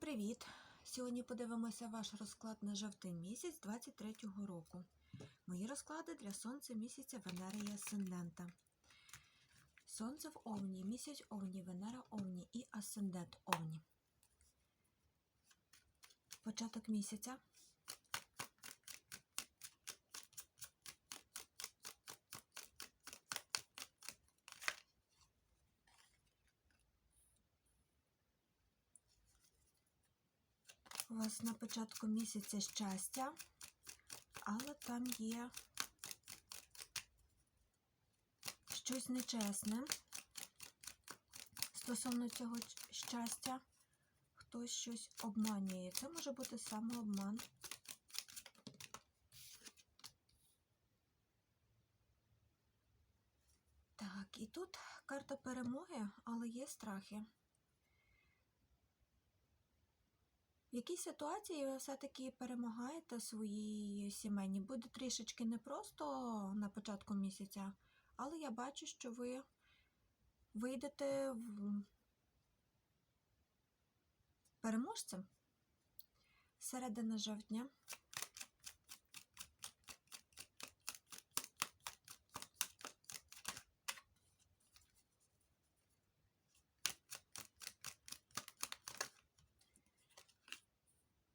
Привіт! Сьогодні подивимося ваш розклад на жовтий місяць 23-го року. Мої розклади для сонця місяця Венери і Асцендента. Сонце в Овні, місяць Овні, Венера Овні і Асцендент Овні. Початок місяця. У вас на початку місяця щастя, але там є щось нечесне стосовно цього щастя. Хтось щось обманює. Це може бути самообман. Так, і тут карта перемоги, але є страхи. В якій ситуації ви все-таки перемагаєте свої сімейні? Буде трішечки не просто на початку місяця, але я бачу, що ви вийдете в переможцем середина жовтня.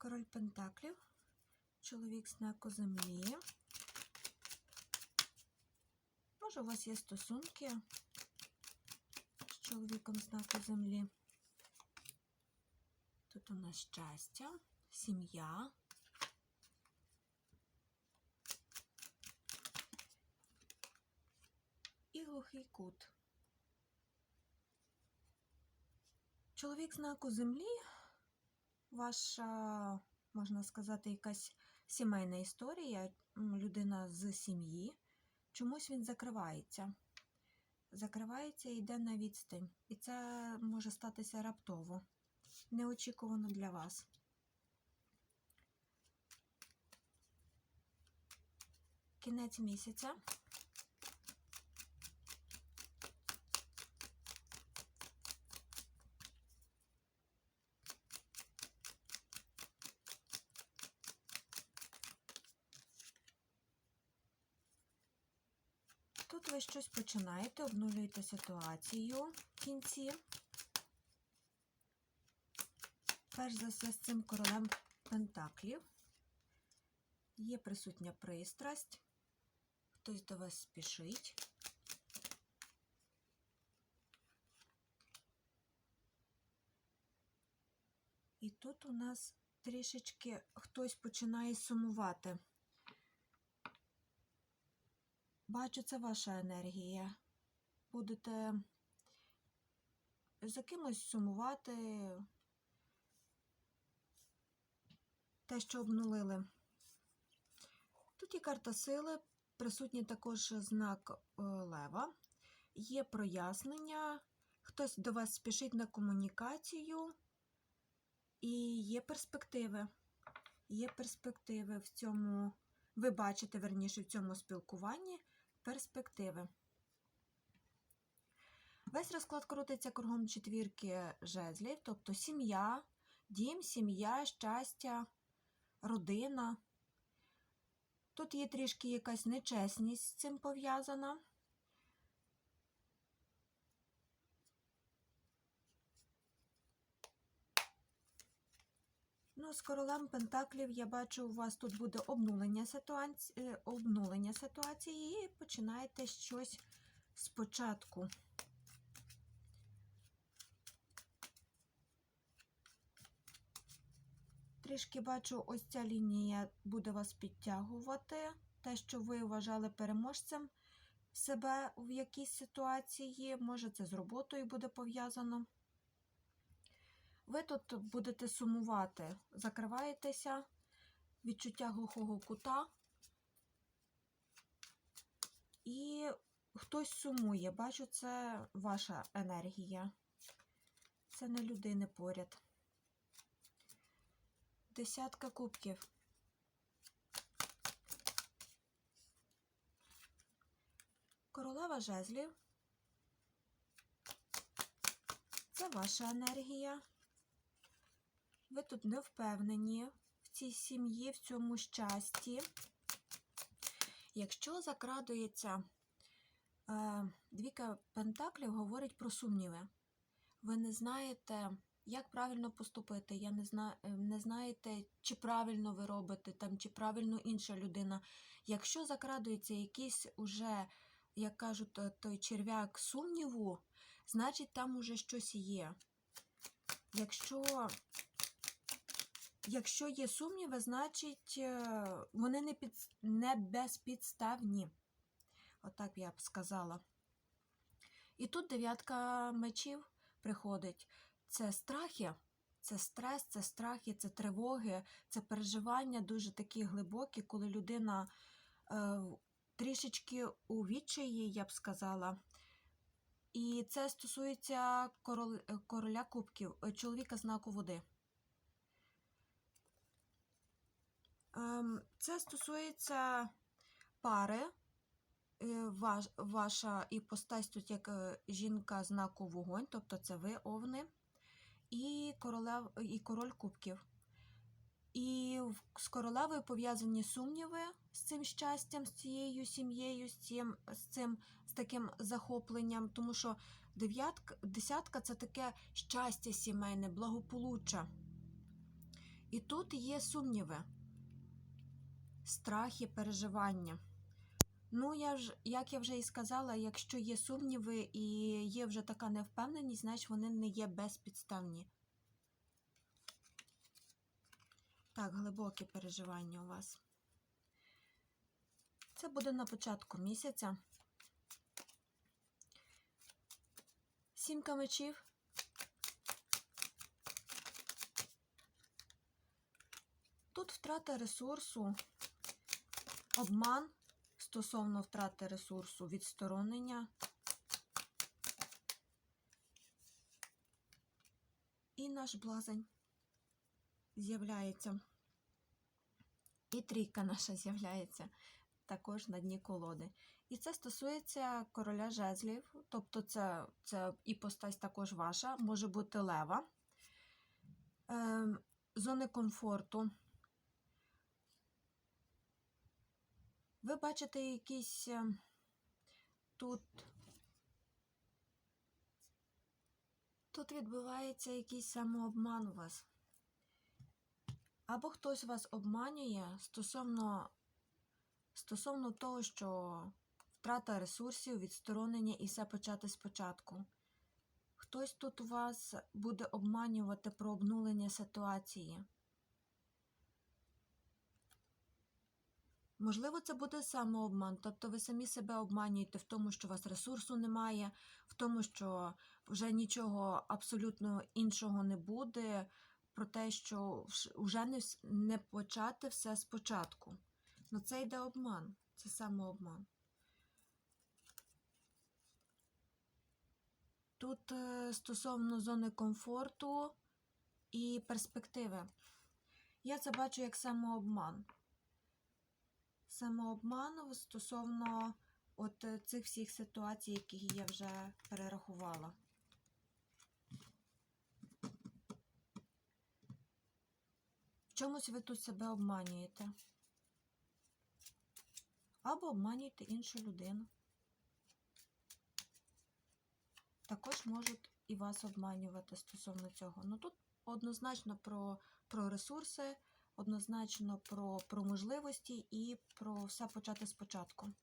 Король Пентаклів, чоловік знаку землі. Може, у вас є стосунки з чоловіком знаку землі. Тут у нас щастя, сім'я. І глухий кут. Чоловік знаку землі ваша, можна сказати, якась сімейна історія, людина з сім'ї, чомусь він закривається. Закривається і йде на відстань. І це може статися раптово, неочікувано для вас. Кінець місяця. Тут ви щось починаєте, обнулюєте ситуацію в кінці. Перш за все, з цим королем Пентаклів є присутня пристрасть, хтось до вас спішить. І тут у нас трішечки хтось починає сумувати. Бачу, це ваша енергія. Будете за кимось сумувати. Те, що обнулили. Тут є карта сили, присутній також знак е, лева. Є прояснення, хтось до вас спішить на комунікацію, і є перспективи. Є перспективи в цьому, ви бачите, верніше, в цьому спілкуванні перспективи. Весь розклад крутиться кругом четвірки жезлів, тобто сім'я, дім, сім'я, щастя, родина. Тут є трішки якась нечесність з цим пов'язана. З королем Пентаклів я бачу, у вас тут буде обнулення ситуації, обнулення ситуації і починаєте щось спочатку. Трішки бачу, ось ця лінія буде вас підтягувати. Те, що ви вважали переможцем себе в якійсь ситуації, може це з роботою буде пов'язано. Ви тут будете сумувати, закриваєтеся, відчуття глухого кута, і хтось сумує. Бачу, це ваша енергія. Це не людини поряд. Десятка кубків. Королева жезлів. Це ваша енергія. Ви тут не впевнені в цій сім'ї, в цьому щасті. Якщо закрадується е, двіка пентаклів, говорить про сумніви. Ви не знаєте, як правильно поступити. Я не, зна, е, не знаєте, чи правильно ви робите, там, чи правильно інша людина. Якщо закрадується якийсь уже, як кажуть, той черв'як сумніву, значить там уже щось є. Якщо Якщо є сумніви, значить е, вони не, під, не безпідставні. Отак я б сказала. І тут дев'ятка мечів приходить. Це страхи, це стрес, це страхи, це тривоги, це переживання дуже такі глибокі, коли людина е, трішечки у відчаї, я б сказала. І це стосується е, короля кубків, е, чоловіка знаку води. Ем, Це стосується пари. Е, Ваш, ваша іпостась тут як е, жінка знаку вогонь, тобто це ви, овни, і, королев, і король кубків. І з королевою пов'язані сумніви з цим щастям, з цією сім'єю, з цим, з цим з таким захопленням, тому що дев'ятка, десятка це таке щастя сімейне, благополуччя. І тут є сумніви страхи, переживання. Ну, я ж, як я вже і сказала, якщо є сумніви і є вже така невпевненість, значить вони не є безпідставні. Так, глибокі переживання у вас. Це буде на початку місяця. Сімка мечів. Тут втрата ресурсу, обман стосовно втрати ресурсу, відсторонення. І наш блазень з'являється. І трійка наша з'являється також на дні колоди. І це стосується короля жезлів, тобто це, це іпостась також ваша, може бути лева, Ем, зони комфорту. Ви бачите якісь е, тут. Тут відбувається якийсь самообман у вас. Або хтось вас обманює стосовно, стосовно того, що втрата ресурсів, відсторонення і все почати спочатку. Хтось тут вас буде обманювати про обнулення ситуації. Можливо, це буде самообман, тобто ви самі себе обманюєте в тому, що у вас ресурсу немає, в тому, що вже нічого абсолютно іншого не буде, про те, що вже не, почати все спочатку. Ну це йде обман, це самообман. Тут е, стосовно зони комфорту і перспективи. Я це бачу як самообман самообману стосовно от е, цих всіх ситуацій, які я вже перерахувала. В чомусь ви тут себе обманюєте. Або обманюєте іншу людину. Також можуть і вас обманювати стосовно цього. Ну тут однозначно про, про ресурси, однозначно про, про можливості і про все почати спочатку.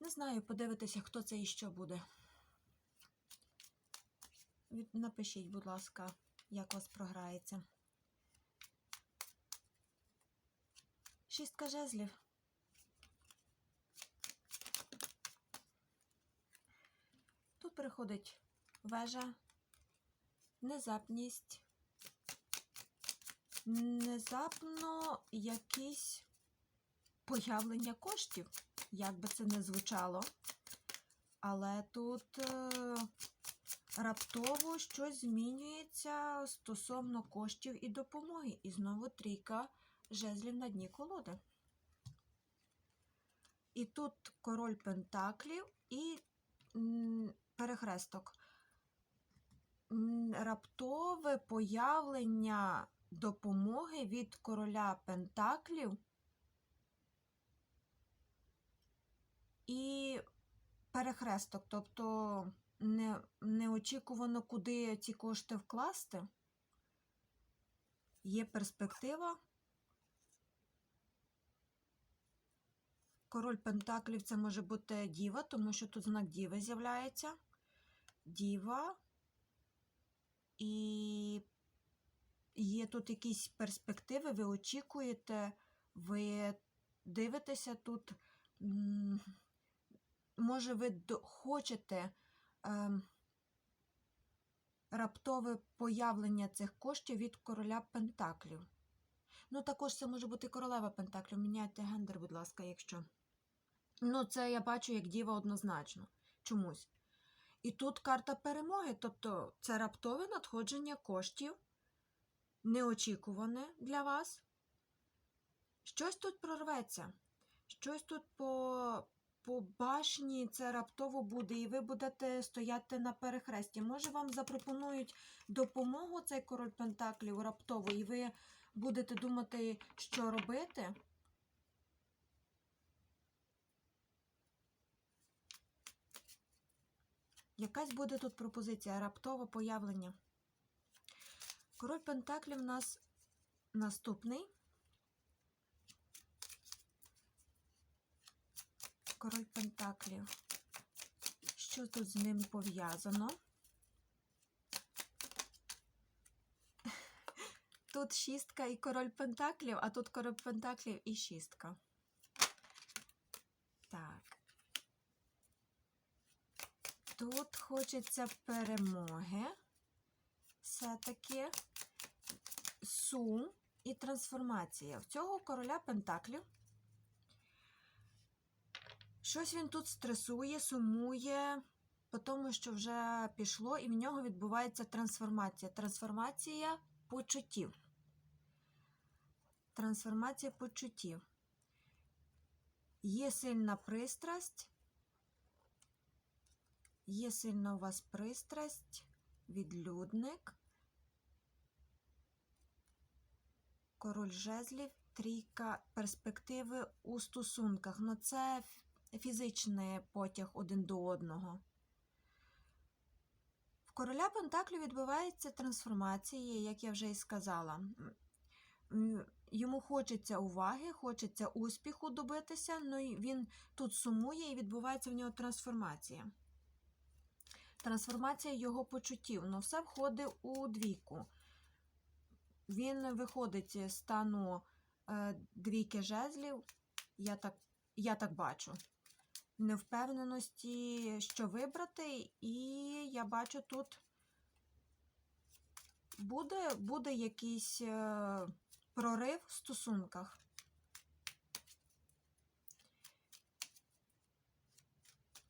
Не знаю, подивитися, хто це і що буде. Напишіть, будь ласка, як у вас програється. Шістка жезлів. Тут приходить вежа, внезапність, внезапно якісь появлення коштів, як би це не звучало. Але тут е, раптово щось змінюється стосовно коштів і допомоги. І знову трійка жезлів на дні колоди. І тут король пентаклів і перехресток. раптове появлення допомоги від короля Пентаклів і перехресток, тобто не, неочікувано, куди ці кошти вкласти. Є перспектива. Король Пентаклів це може бути діва, тому що тут знак діви з'являється. Діва. І є тут якісь перспективи, ви очікуєте, ви дивитеся тут. Може, ви хочете ем, раптове появлення цих коштів від короля Пентаклів. Ну, також це може бути королева Пентаклів. Міняйте гендер, будь ласка, якщо. Ну, це я бачу як діва однозначно. Чомусь. І тут карта перемоги, тобто це раптове надходження коштів, неочікуване для вас. Щось тут прорветься, щось тут по, по башні це раптово буде, і ви будете стояти на перехресті. Може, вам запропонують допомогу цей король Пентаклів раптово, і ви будете думати, що робити. Якась буде тут пропозиція, раптове появлення. Король Пентаклів у нас наступний. Король Пентаклів. Що тут з ним пов'язано? Тут шістка і король Пентаклів, а тут король Пентаклів і шістка. Так. Тут хочеться перемоги. Все-таки сум і трансформація. В цього короля Пентаклів. Щось він тут стресує, сумує, по тому, що вже пішло, і в нього відбувається трансформація. Трансформація почуттів. Трансформація почуттів. Є сильна пристрасть. Є сильна у вас пристрасть, відлюдник, король жезлів, трійка перспективи у стосунках. Ну, це фізичний потяг один до одного. В короля Пентаклю відбувається трансформація, як я вже і сказала. Йому хочеться уваги, хочеться успіху добитися, ну він тут сумує і відбувається в нього трансформація трансформація його почуттів. Ну, все входить у двійку. Він виходить з стану е, двійки жезлів, я так, я так бачу. Невпевненості, що вибрати, і я бачу тут буде, буде якийсь е, прорив в стосунках.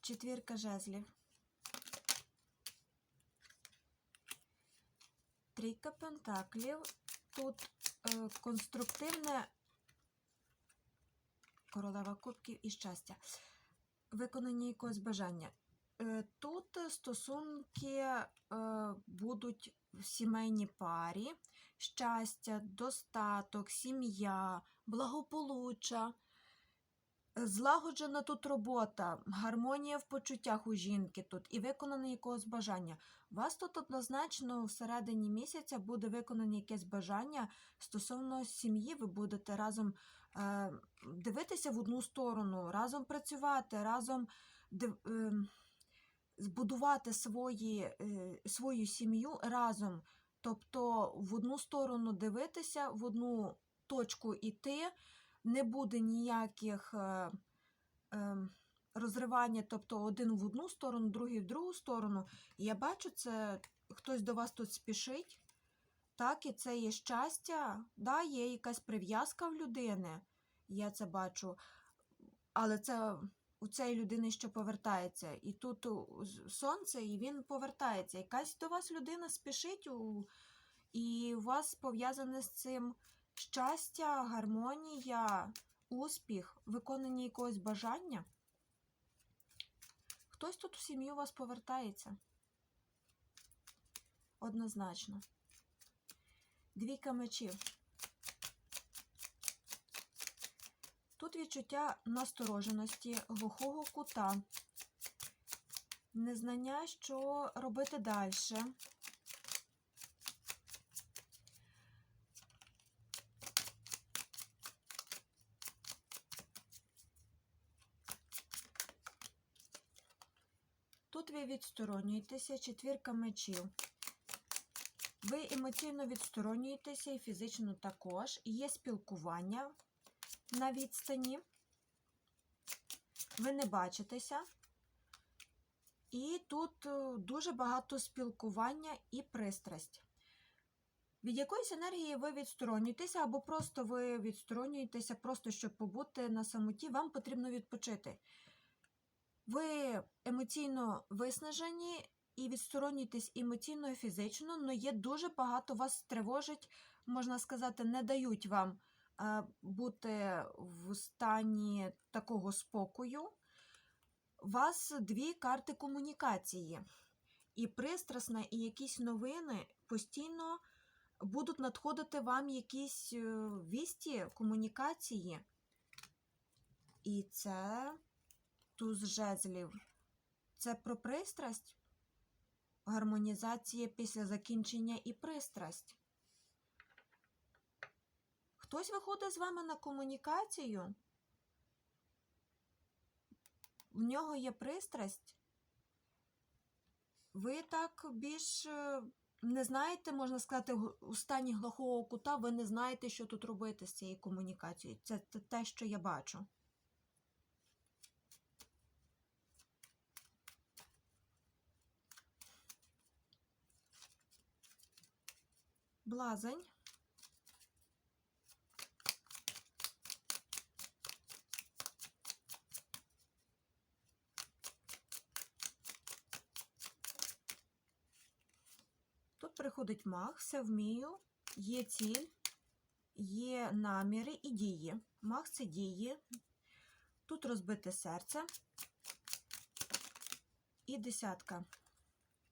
Четвірка жезлів. Трійка пентаклів. Тут е, конструктивне королева кубків і щастя. Виконання якогось бажання. Е, тут стосунки е, будуть в сімейній парі, щастя, достаток, сім'я, благополуччя. Злагоджена тут робота, гармонія в почуттях у жінки тут і виконане якогось бажання. Вас тут однозначно всередині місяця буде виконане якесь бажання стосовно сім'ї. Ви будете разом е, дивитися в одну сторону, разом працювати, разом е, збудувати свої, е, свою сім'ю разом. Тобто в одну сторону дивитися, в одну точку йти, не буде ніяких е, е, розривання, тобто один в одну сторону, другий в другу сторону. Я бачу, це хтось до вас тут спішить. Так, і це є щастя, да, є якась прив'язка в людини, я це бачу. Але це у цієї людини, що повертається. І тут сонце, і він повертається. Якась до вас людина спішить, і у вас пов'язане з цим щастя, гармонія, успіх, виконання якогось бажання. Хтось тут в сім'ю у вас повертається. однозначно. Двійка мечів. Тут відчуття настороженості, глухого кута, незнання, що робити далі. Тут ви відсторонюєтеся, четвірка мечів. Ви емоційно відсторонюєтеся і фізично також. Є спілкування на відстані. Ви не бачитеся. І тут е, дуже багато спілкування і пристрасть. Від якоїсь енергії ви відсторонюєтеся, або просто ви відсторонюєтеся, просто щоб побути на самоті, вам потрібно відпочити. Ви емоційно виснажені і відсторонюєтесь емоційно і фізично, але є дуже багато вас тривожить, можна сказати, не дають вам е, бути в стані такого спокою. Вас дві карти комунікації. І пристрасна, і якісь новини постійно будуть надходити вам якісь е, вісті, комунікації. І це туз жезлів. Це про пристрасть, гармонізація після закінчення і пристрасть. Хтось виходить з вами на комунікацію. В нього є пристрасть. Ви так більш е, не знаєте, можна сказати, у стані глухого кута, ви не знаєте, що тут робити з цією комунікацією. Це те- те, що я бачу. Блазень. Тут приходить маг, все вмію, є ціль, є наміри і дії. Маг це дії. Тут розбите серце і десятка.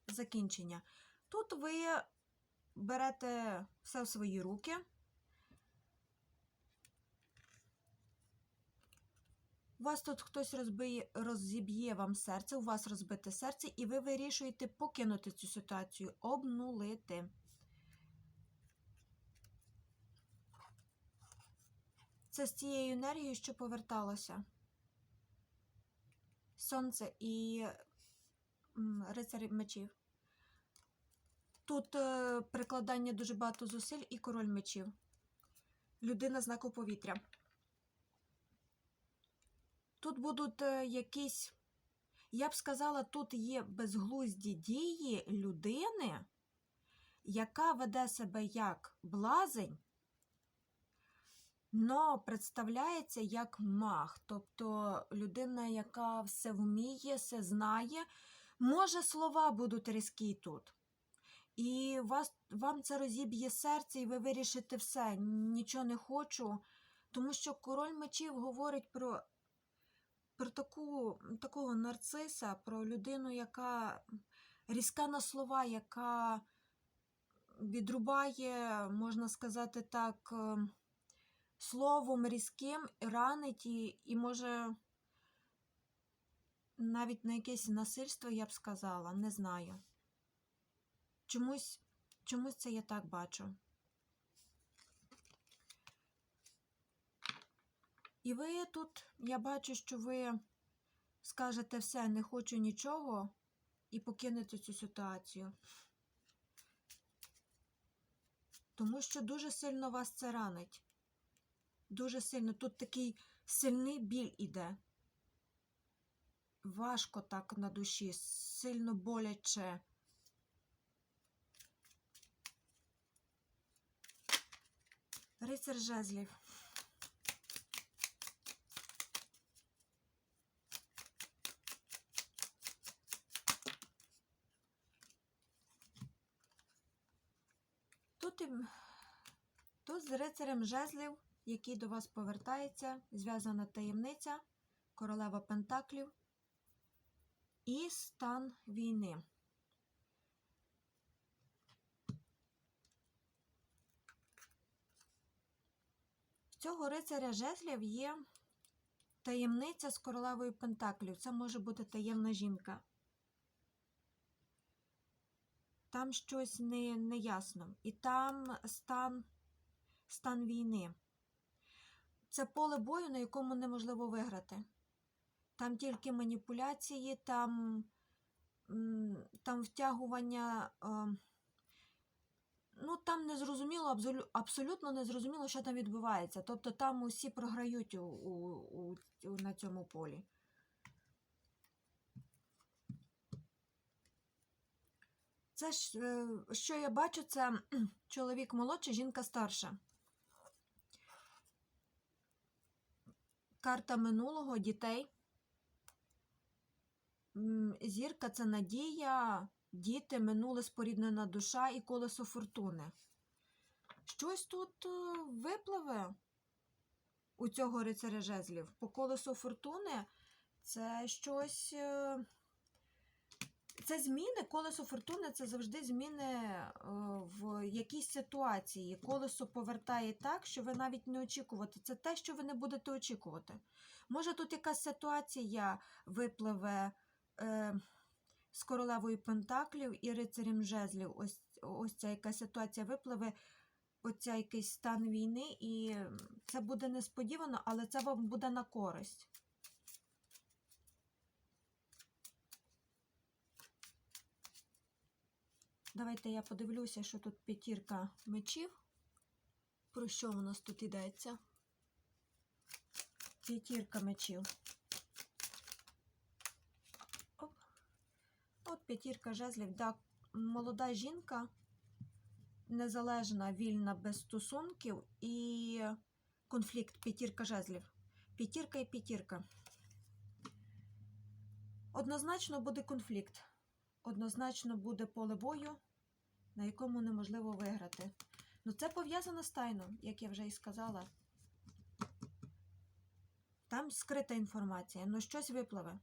Закінчення. Тут ви берете все в свої руки. У вас тут хтось розбиє, розіб'є вам серце, у вас розбите серце, і ви вирішуєте покинути цю ситуацію, обнулити. Це з цією енергією, що поверталося. Сонце і рицарі мечів. Тут е, прикладання дуже багато зусиль і король мечів. Людина знаку повітря. Тут будуть е, якісь, я б сказала, тут є безглузді дії людини, яка веде себе як блазень, но представляється як маг. Тобто людина, яка все вміє, все знає. Може, слова будуть різкі тут. І вас, вам це розіб'є серце, і ви вирішите все, нічого не хочу. Тому що король мечів говорить про, про таку, такого нарциса, про людину, яка різка на слова, яка відрубає, можна сказати так, е, словом різким, ранить і, і може навіть на якесь насильство, я б сказала, не знаю. Чомусь, чомусь це я так бачу. І ви тут, я бачу, що ви скажете все, не хочу нічого, і покинете цю ситуацію. Тому що дуже сильно вас це ранить. Дуже сильно. Тут такий сильний біль іде. Важко так на душі, сильно боляче. Рицар жезлів. Тут, тут з рицарем жезлів, який до вас повертається, зв'язана таємниця, королева Пентаклів і стан війни. Цього рицаря жезлів є таємниця з королевою Пентаклів. Це може бути таємна жінка. Там щось не, неясно. І там стан, стан війни. Це поле бою, на якому неможливо виграти. Там тільки маніпуляції, там, там втягування. е, там не зрозуміло, абсолютно не зрозуміло, що там відбувається. Тобто там усі програють у, у, у, на цьому полі. Це е, що я бачу, це чоловік молодший, жінка старша. Карта минулого, дітей. Зірка це надія, діти, минуле споріднена душа і колесо фортуни. Щось тут е, випливе у цього рицаря жезлів. По колесу фортуни це щось. е, Це зміни. Колесо фортуни це завжди зміни е, в якійсь ситуації. Колесо повертає так, що ви навіть не очікувати. Це те, що ви не будете очікувати. Може, тут якась ситуація випливе з королевою Пентаклів і рицарем жезлів. Ось, ось ця якась ситуація випливе, оця якийсь стан війни, і це буде несподівано, але це вам буде на користь. Давайте я подивлюся, що тут п'ятірка мечів. Про що у нас тут йдеться? П'ятірка мечів. От п'ятірка жезлів. Да, молода жінка, незалежна, вільна, без стосунків і конфлікт п'ятірка жезлів. П'ятірка і п'ятірка. Однозначно буде конфлікт. Однозначно буде поле бою, на якому неможливо виграти. Ну, це пов'язано з тайном, як я вже і сказала. Там скрита інформація, ну щось випливе.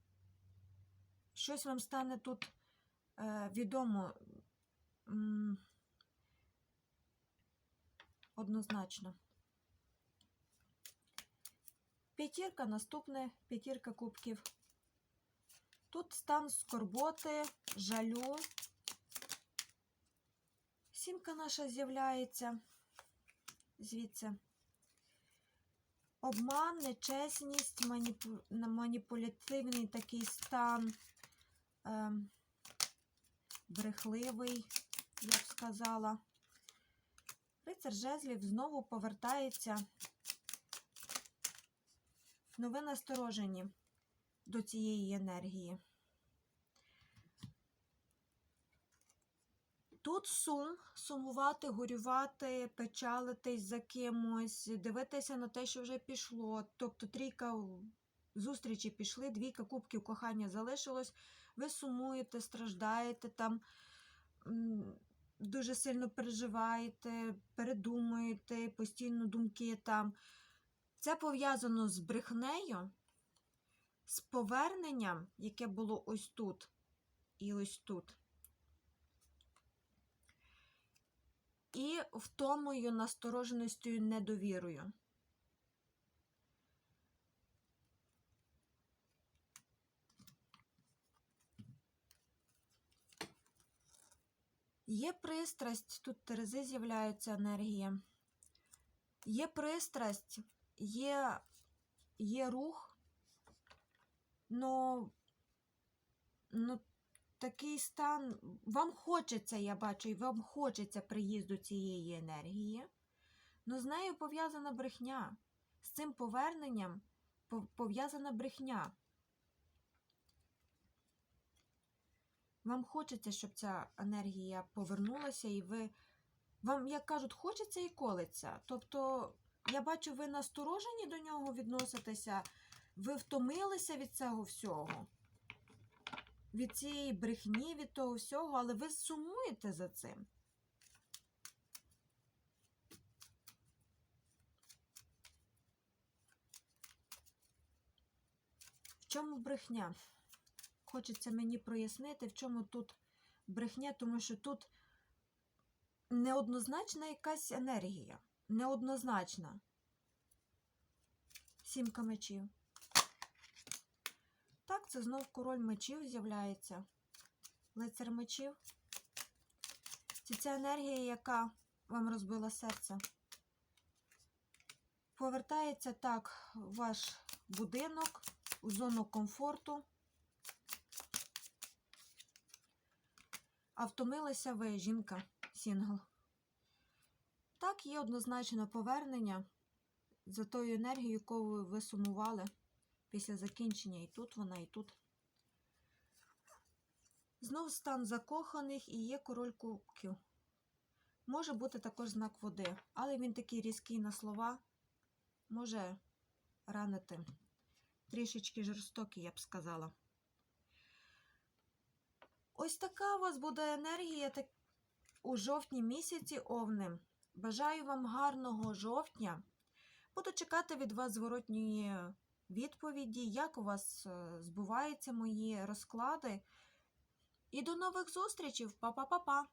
Щось вам стане тут відомо однозначно. П'ятірка, наступне п'ятірка кубків. Тут стан скорботи, жалю. Сімка наша з'являється звідси. Обман, нечесність, маніпу... маніпулятивний такий стан, е... брехливий, я б сказала. Рицар жезлів знову повертається. Ну, ви насторожені до цієї енергії. Тут сум, сумувати, горювати, печалитись за кимось, дивитися на те, що вже пішло. Тобто трійка зустрічі пішли, двійка кубків кохання залишилось. Ви сумуєте, страждаєте там, дуже сильно переживаєте, передумуєте, постійно думки там. Це пов'язано з брехнею, з поверненням, яке було ось тут і ось тут. І втомою, настороженістю недовірою. Є пристрасть, тут Терези з'являється енергія. Є пристрасть, є, є рух, но, ну, такий стан, вам хочеться, я бачу, і вам хочеться приїзду цієї енергії, але з нею пов'язана брехня. З цим поверненням пов'язана брехня. Вам хочеться, щоб ця енергія повернулася, і ви. Вам, як кажуть, хочеться і колиться. Тобто, я бачу, ви насторожені до нього відноситеся, ви втомилися від цього всього від цієї брехні, від того всього, але ви сумуєте за цим. В чому брехня? Хочеться мені прояснити, в чому тут брехня, тому що тут неоднозначна якась енергія. Неоднозначна. Сімка мечів. Так, це знов король мечів з'являється. Лицар мечів. Це ця енергія, яка вам розбила серце. Повертається так ваш будинок, у зону комфорту. А втомилися ви, жінка, сінгл. Так, є однозначно повернення за тою енергією, яку ви сумували після закінчення. І тут вона, і тут. Знов стан закоханих і є король кубків. Може бути також знак води, але він такий різкий на слова, може ранити. Трішечки жорстокий, я б сказала. Ось така у вас буде енергія у жовтні місяці овни. Бажаю вам гарного жовтня. Буду чекати від вас зворотньої відповіді, як у вас е, збуваються мої розклади. І до нових зустрічей. Па-па-па-па!